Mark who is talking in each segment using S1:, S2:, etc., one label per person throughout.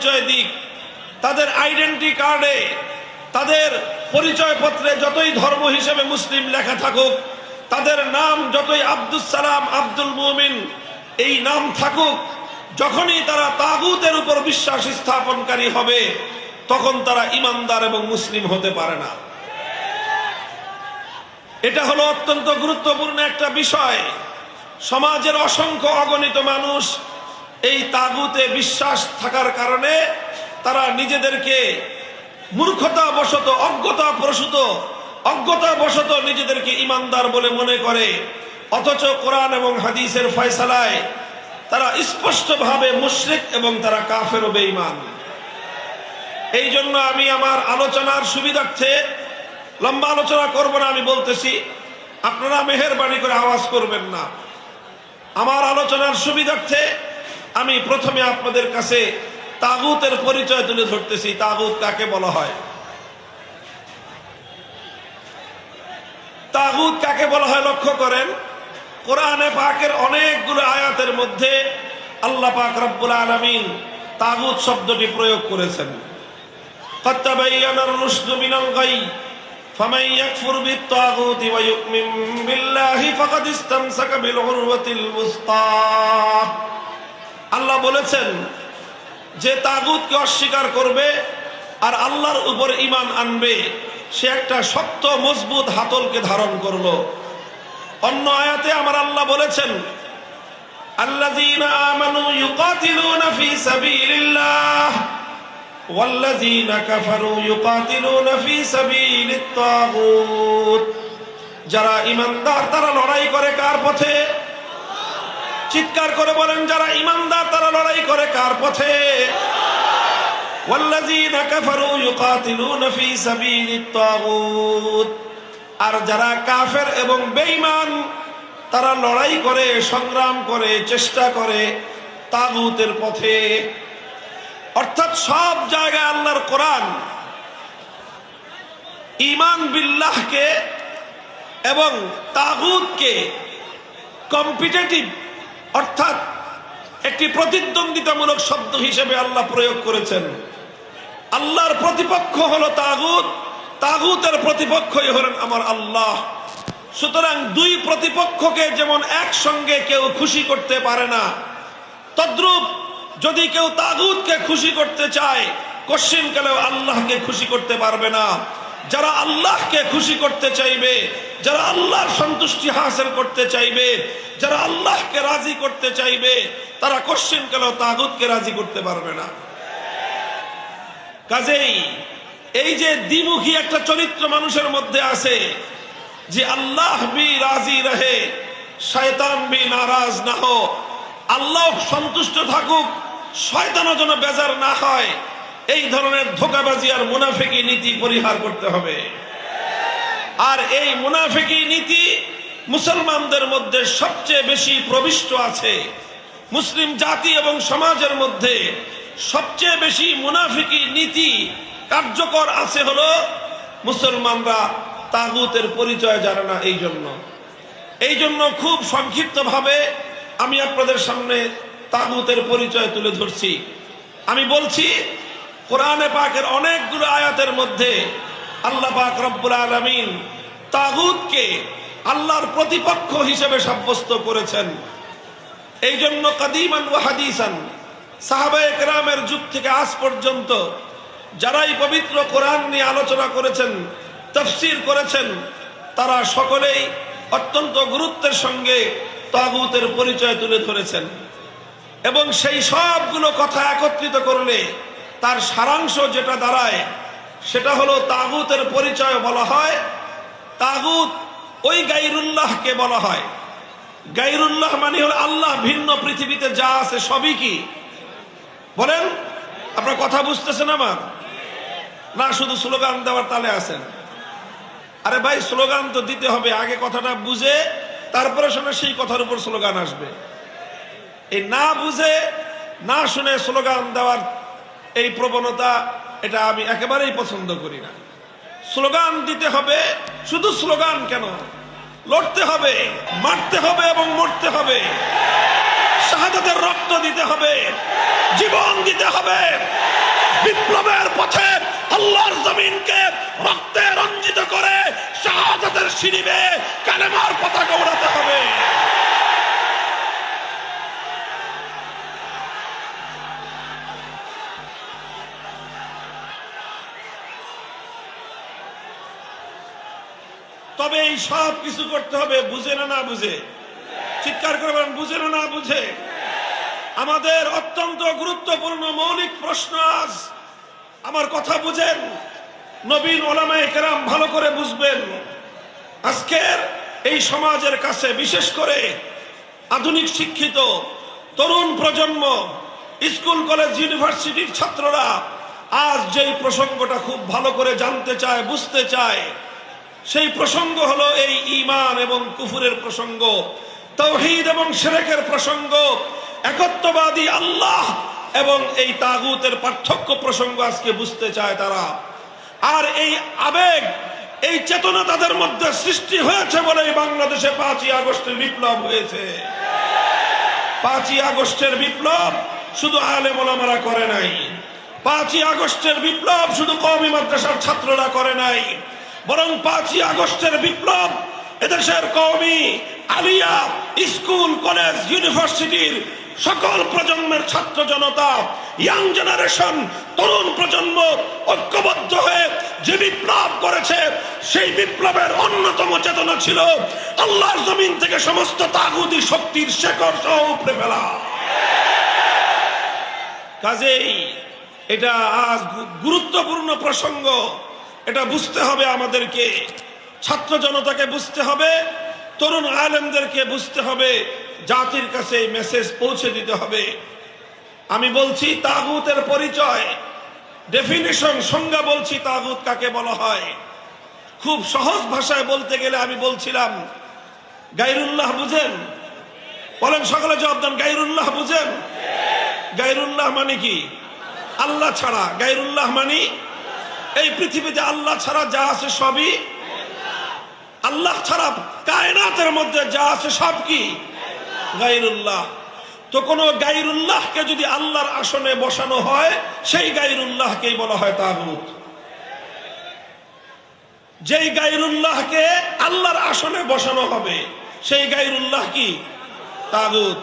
S1: পরিচয় দিক, তাদের আইডেন্টি কার্ডে তাদের পরিচয়পত্রে যতই ধর্ম হিসেবে মুসলিম লেখা থাকুক, তাদের নাম যতই আব্দুল সালাম, আব্দুল মুমিন, এই নাম থাকুক, যখনই তারা তাগুতের উপর বিশ্বাস স্থাপনকারী হবে, তখন তারা ইমানদার এবং মুসলিম হতে পারে না। এটা হলো অত্যন্ত গুরুত্বপূর্ণ একটা বিষয়। সমাজের অসংখ্য অগণিত মানুষ এই তাগুতে বিশ্বাস থাকার কারণে তারা নিজেদেরকে মূর্খতা বশত অজ্ঞতা প্রসূত অজ্ঞতা বশত নিজেদেরকে ইমানদার বলে মনে করে। অথচ কোরআন এবং হাদিসের ফয়সালায় তারা স্পষ্টভাবে মুশরিক এবং তারা কাফের বেঈমান। এই জন্য আমি আমার আলোচনার সুবিধার্থে লম্বা আলোচনা করব না, আমি বলতেছি, আপনারা মেহরবানি করে আওয়াজ করবেন না। আমার আলোচনার সুবিধার্থে আমি প্রথমে আপনাদের কাছে তাগুতের পরিচয় তুলে ধরতেছি তাগুত কাকে বলা হয় তাগুত কাকে বলা হয় লক্ষ্য করেন কোরআনে পাকের অনেকগুলো আয়াতের মধ্যে আল্লাহ পাক রব্বুল আলামিন তাগুত শব্দটি প্রয়োগ করেছেন قد تبين الرشد من الغي فمن يكفر بالطاغوت ويؤمن بالله فقد استمسك بالعروة الوثقى আল্লাহ বলেছেন যে তাগুতকে অস্বীকার করবে আর আল্লাহর উপর ইমান আনবে সে একটা শক্ত মজবুত হাতলকে ধারণ করলো অন্য আয়াতে আমার আল্লাহ বলেছেন আল্লাযীনা আমানু ইউকাতিলুনা ফি সাবিলিল্লাহ والذين كفروا يقاتلون في سبيل الطاغوت যারা ইমানদার তারা লড়াই করে কার পথে চিৎকার করে বলেন যারা ইমানদার তারা লড়াই করে কার পথে والذين كفروا يقاتلون في سبيل الطاغوت আর যারা কাফের এবং বেঈমান তারা লড়াই করে সংগ্রাম করে চেষ্টা করে তাগুতের পথে অর্থাৎ সব জায়গায় আল্লাহর কোরআন ইমান বিল্লাহকে এবং তাগুতকে কম্পিটেটিভ অর্থাৎ একটি প্রতিদ্বন্দ্বিতামূলক শব্দ হিসেবে আল্লাহ প্রয়োগ করেছেন। আল্লাহর প্রতিপক্ষ হলো তাগুত। তাগুতের প্রতিপক্ষই হলেন আমার আল্লাহ। সুতরাং দুই প্রতিপক্ষকে যেমন একসঙ্গে কেউ খুশি করতে পারে না, তদ্রূপ যদি কেউ তাগুতকে খুশি করতে চায়, কশ্চিন কালেও আল্লাহকে খুশি করতে পারবে না। যারা আল্লাহকে খুশি করতে চাইবে, যারা আল্লাহর সন্তুষ্টি হাসিল করতে চাইবে, যারা আল্লাহকে রাজি করতে চাইবে, তারা কশ্চিন কালেও তাগুতকে রাজি করতে পারবে না? কাজেই এই যে দ্বিমুখী একটা চরিত্র মানুষের মধ্যে আছে, যে আল্লাহ বি রাজি রহে, শয়তান বি নারাজ না হো আল্লাহ সন্তুষ্ট থাকুক, শয়তানও যেন বেজার না হয় এই ধরনের ধোকাবাজি আর মুনাফিকি নীতি পরিহার করতে হবে। আর এই মুনাফিকি নীতি মুসলমানদের মধ্যে সবচেয়ে বেশি প্রবিষ্ট আছে। মুসলিম জাতি এবং সমাজের মধ্যে সবচেয়ে বেশি মুনাফিকি নীতি কার্যকর আছে হলো মুসলমানরা তাগুতের পরিচয় জানে না এই জন্য। এই জন্য খুব সংক্ষিপ্তভাবে আমি আপনাদের সামনে তাগুতের পরিচয় তুলে ধরছি। আমি বলছি কোরআনে পাকের অনেকগুলো আয়াতের মধ্যে আল্লাহ পাক রব্বুল আলমিন তাগুতকে আল্লাহর প্রতিপক্ষ হিসেবে সাব্যস্ত করেছেন। এই জন্য কাদিমান ও হাদিসান সাহাবা একরামের যুগ থেকে আজ পর্যন্ত যারাই পবিত্র কোরআন নিয়ে আলোচনা করেছেন, তফসির করেছেন, তারা সকলেই অত্যন্ত গুরুত্বের সঙ্গে তাগুতের পরিচয় তুলে ধরেছেন। এবং সেই সবগুলো কথা একত্রিত করলে তার সারাংশ যেটা দাঁড়ায়, সেটা হলো তাগুতের পরিচয় বলা হয়। তাগুত ওই গাইরুল্লাহকে বলা হয়। গাইরুল্লাহ মানে হলো আল্লাহ ভিন্ন পৃথিবীতে যা আছে সবই কি? বলেন, আপনার কথা বুঝতেছেন আমার? না, শুধু স্লোগান দেওয়ার তালে আছেন। আরে ভাই, স্লোগান তো দিতে হবে, আগে কথাটা বুঝে, তারপরে শুনে সেই কথার উপর স্লোগান আসবে। এই না বুঝে, না শুনে স্লোগান দেওয়ার এই প্রবণতা এটা আমি একেবারেই পছন্দ করি না। স্লোগান দিতে হবে, শুধু স্লোগান কেন? লড়তে হবে, মারতে হবে এবং মরতে হবে। শাহাদাতের রক্ত দিতে হবে, জীবন দিতে হবে। বিপ্লবের পথে আল্লাহর জমিনকে রক্তে রঞ্জিত করে শাহাদাতের সিঁড়িবে কালেমার পতাকা উড়াতে হবে। তবে এই সব কিছু করতে হবে, বুঝে না না বুঝে। চিৎকার করবেন, বুঝে না না বুঝে। আমাদের অত্যন্ত গুরুত্বপূর্ণ মৌলিক প্রশ্ন আজ, আমার কথা বুঝেন, নবীন ওলামায় কেরাম ভালো করে বুঝবেন। আজকের এই সমাজের কাছে বিশেষ করে আধুনিক শিক্ষিত তরুণ প্রজন্ম, স্কুল, কলেজ, ইউনিভার্সিটির ছাত্ররা আজ যেই প্রসঙ্গটা খুব ভালো করে জানতে চায়, বুঝতে চায় সেই প্রসঙ্গ হলো এই ইমান এবং কুফুরের প্রসঙ্গ তৌহিদ এবং সেরেকের প্রসঙ্গ, একত্ববাদী আল্লাহ এবং এই তাগুতের পার্থক্য প্রসঙ্গ আজকে বুঝতে চায় তারা। আর এই আবেগ, এই চেতনা তাদের মধ্যে সৃষ্টি হয়েছে বলেই বাংলাদেশে পাঁচই আগস্টের বিপ্লব হয়েছে। পাঁচই আগস্টের বিপ্লব শুধু আলে মোলামারা করে নাই। পাঁচই আগস্টের বিপ্লব শুধু কওমি মাদ্রাসার ছাত্ররা করে নাই। বরং পাঁচই আগস্টের বিপ্লব এদেশের কওমি, আলিয়া, স্কুল, কলেজ, ইউনিভার্সিটির সকল প্রজন্মের ছাত্র জনতা ইয়াং জেনারেশন তরুণ প্রজন্ম ঐক্যবদ্ধ হয়ে যে বিপ্লব করেছে, সেই বিপ্লবের অন্যতম চেতনা ছিল আল্লাহর জমিন থেকে সমস্ত তাগুদি শক্তির শেকড় সহ উপড়ে ফেলা। কাজেই এটা আজ গুরুত্বপূর্ণ প্রসঙ্গ। এটা বুঝতে হবে আমাদেরকে। ছাত্র জনতাকে বুঝতে হবে, তরুণ আলেমদেরকে বুঝতে হবে, জাতির কাছে মেসেজ পৌঁছে দিতে হবে। আমি বলছি, তাগুতের পরিচয় ডেফিনেশন সংজ্ঞা বলছি, তাগুত কাকে বলা হয়? খুব সহজ ভাষায় বলতে গেলে আমি বলছিলাম গাইরুল্লাহ বুঝেন? বলেন, সকালে জবাব দেন গাইরুল্লাহ বুঝেন? গাইরুল্লাহ মানে কি? আল্লাহ ছাড়া। গাইরুল্লাহ মানে এই পৃথিবীতে আল্লাহ ছাড়া যা আছে সবই আল্লাহ ছাড়া কায়নাতের মধ্যে যা আছে সব কি? গাইরুল্লাহ তো কোন গাইরুল্লাহকে যদি আল্লাহর আসনে বসানো হয়, সেই গাইরুল্লাহকেই বলা হয় তাগুত। যেই গাইরুল্লাহকে আল্লাহর আসনে বসানো হবে, সেই গাইরুল্লাহ কি? তাগুত।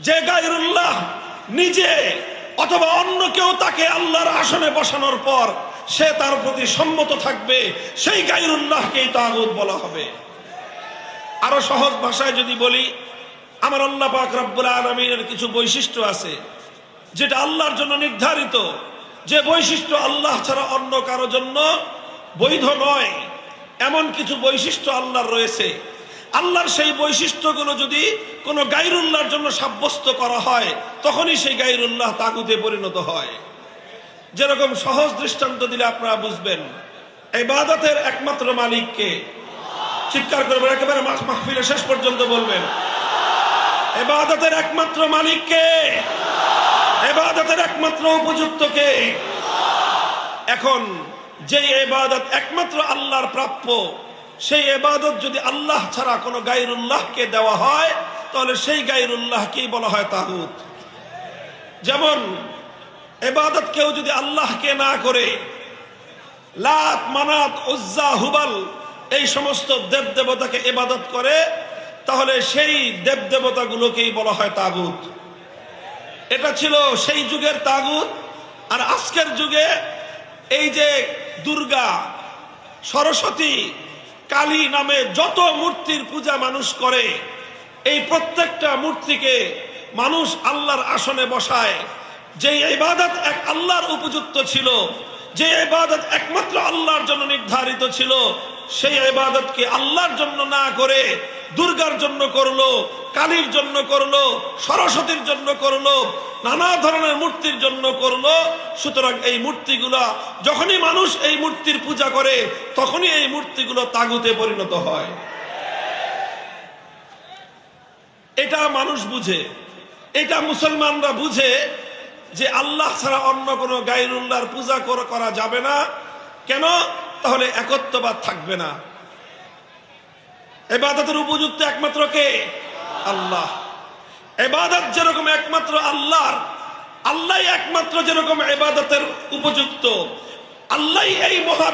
S1: যে গাইরুল্লাহ নিজে অথবা অন্য কেউ তাকে আল্লাহর আসনে বসানোর পর সে তার প্রতি সম্মত থাকবে, সেই গাইরুল্লাহকেই তাগুত বলা হবে। আরও সহজ ভাষায় যদি বলি, আমার আল্লাহ পাক রব্বুল আলমিনের কিছু বৈশিষ্ট্য আছে, যেটা আল্লাহর জন্য নির্ধারিত। যে বৈশিষ্ট্য আল্লাহ ছাড়া অন্য কারও জন্য বৈধ নয়, এমন কিছু বৈশিষ্ট্য আল্লাহর রয়েছে। আল্লাহর সেই বৈশিষ্ট্যগুলো যদি কোনো গাইরুল্লাহর জন্য সাব্যস্ত করা হয়, তখনই সেই গাইরুল্লাহ তাগুতে পরিণত হয়। যেরকম সহজ দৃষ্টান্ত দিলে আপনারা বুঝবেন এই বাদাতের একমাত্র মালিককে চিৎকার করবেন একেবারে মাহফিলের শেষ পর্যন্ত বলবেন। এবাদতের একমাত্র মালিককে এবাদতের একমাত্র উপযুক্ত কে? এখন যে এবাদত একমাত্র আল্লাহর প্রাপ্য, সেই এবাদত যদি আল্লাহ ছাড়া কোনো গাইরুল্লাহকে দেওয়া হয়, তাহলে সেই গাইরুল্লাহকেই বলা হয় তাহুত যেমন এবাদত কেউ যদি আল্লাহকে না করে, লাত, মানাত, উজ্জা, হুবাল, এই সমস্ত দেব দেবতাকে এবাদত করে, তাহলে সেই দেব দেবতাগুলোকেই বলা হয় তাগুত। এটা ছিল সেই যুগের তাগুত, আর আজকের যুগে এই যে দুর্গা, সরস্বতী, কালী নামে যত মূর্তির পূজা মানুষ করে, এই প্রত্যেকটা মূর্তিকে মানুষ আল্লাহর আসনে বসায়। যে ইবাদত এক আল্লাহর উপযুক্ত ছিল, যে ইবাদত একমাত্র আল্লাহর জন্য নির্ধারিত ছিল, সেই ইবাদতকে আল্লাহর জন্য না করে দুর্গার জন্য করল, কালীর জন্য করল, সরস্বতীর জন্য করল, নানা ধরনের মূর্তির জন্য করল? সুতরাং এই মূর্তিগুলা, যখনই মানুষ এই মূর্তির পূজা করে, তখনই এই মূর্তিগুলো তাগুতে পরিণত হয়। এটা মানুষ বুঝে, এটা মুসলমানরা বুঝে যে আল্লাহ ছাড়া অন্য কোনো গাইরুল্লাহর পূজা কর- যাবে না। কেন? তাহলে একত্ববাদ থাকবে না। এবাদতের উপযুক্ত একমাত্র কে? আল্লাহ। এবাদত যেরকম একমাত্র আল্লাহর আল্লাহ একমাত্র যেরকম এবাদতের উপযুক্ত। আল্লাহ এই মহা